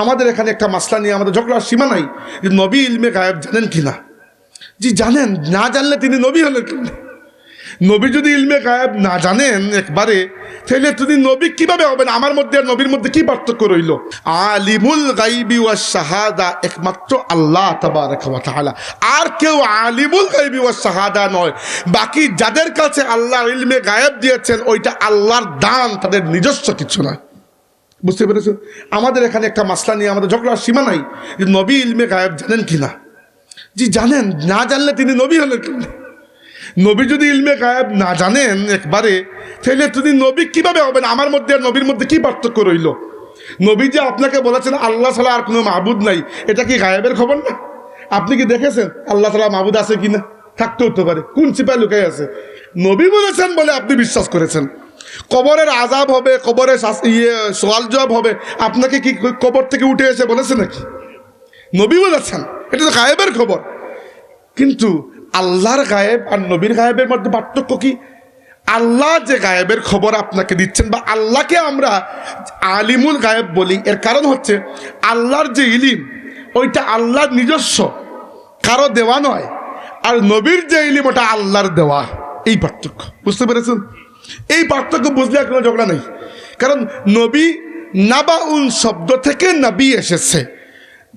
আমাদের এখানে একটা মাসলা নিয়ে আমাদের ঝগড়ার সীমা নাই যে নবী ইলমে গায়েব জানেন কি না জি, জানেন। না জানলে তিনি নবী হলেন কেমনে? নবী যদি ইলমে গায়েব না জানেন একবারে, তাহলে তিনি নবী কীভাবে হবেন? আমার মধ্যে আর নবীর মধ্যে কি পার্থক্য রইল? আলিমুল গাইবি ওয়া শাহাদা, একমাত্র আল্লাহ তাআলা। আর কেউ আলিমুল গাইবি ওয়া শাহাদা নয়। বাকি যাদের কাছে আল্লাহ ইলমে গায়েব দিয়েছেন, ওইটা আল্লাহর দান, তাদের নিজস্ব কিছু নয়। বুঝতে পেরেছেন আমাদের এখানে একটা মাসলা নিয়ে, আমাদের ঝগড়ার সীমা নাই যে নবী ইলমে গায়েব জানেন কি না জি, জানেন। না জানলে তিনি নবী হলেন কেমনে? নবী যদি ইলমে গায়েব না জানেন একবারে, তাহলে তিনি নবী কীভাবে হবেন? আমার মধ্যে আর নবীর মধ্যে কি পার্থক্য রইল? নবী যে আপনাকে বলেছেন, আল্লাহ ছাড়া আর কোনো মাহবুদ নাই, এটা কি গায়েবের খবর না? আপনি কি দেখেছেন আল্লাহ ছাড়া মাহবুদ আছে কি না থাকতে হতে পারে। কোন চিপায় লুকাই আছে? নবী বলেছেন বলে আপনি বিশ্বাস করেছেন। কবরের আজাব হবে, কবরের শাস- ইয়ে সোয়াল জবাব হবে। আপনাকে কি কবর থেকে উঠে এসে বলেছে নাকি? নবী বলেছেন এটা তো গায়েবের খবর। কিন্তু আল্লাহর গায়েব আর নবীর গায়েবের মধ্যে পার্থক্য কি? আল্লাহ যে গায়েবের খবর আপনাকে দিচ্ছেন বা আল্লাহকে আমরা আলিমুল গায়েব বলি, এর কারণ হচ্ছে আল্লাহর যে ইলিম, ওইটা আল্লাহর নিজস্ব, কারও দেওয়া নয়। আর নবীর যে ইলিম, ওটা আল্লাহর দেওয়া। এই পার্থক্য। বুঝতে পেরেছেন? এই পার্থক্য বুঝলে আর কোনো ঝগড়া নেই। কারণ নবী নাবাউন শব্দ থেকে নবী এসেছে।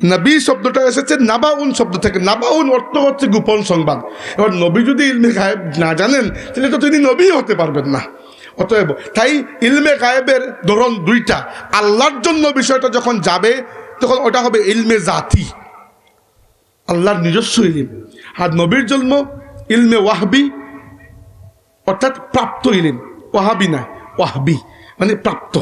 নবী শব্দটা এসেছে নাবাউন শব্দ থেকে। নাবাউন অর্থ হচ্ছে গোপন সংবাদ। এবার নবী যদি ইলমে গায়েব না জানেন, তাহলে তো তিনি নবী হতে পারবেন না। অতএব তাই ইলমে গায়েবের ধরন দুইটা। আল্লাহর জন্য বিষয়টা যখন যাবে, তখন ওটা হবে ইলমে জাতি। আল্লাহর নিজস্ব ইলিম। আর নবীর জন্ম ইলমে ওয়াহবি অর্থাৎ প্রাপ্ত হইলেন ওয়াহাবি না ওয়াহাবি মানে প্রাপ্ত।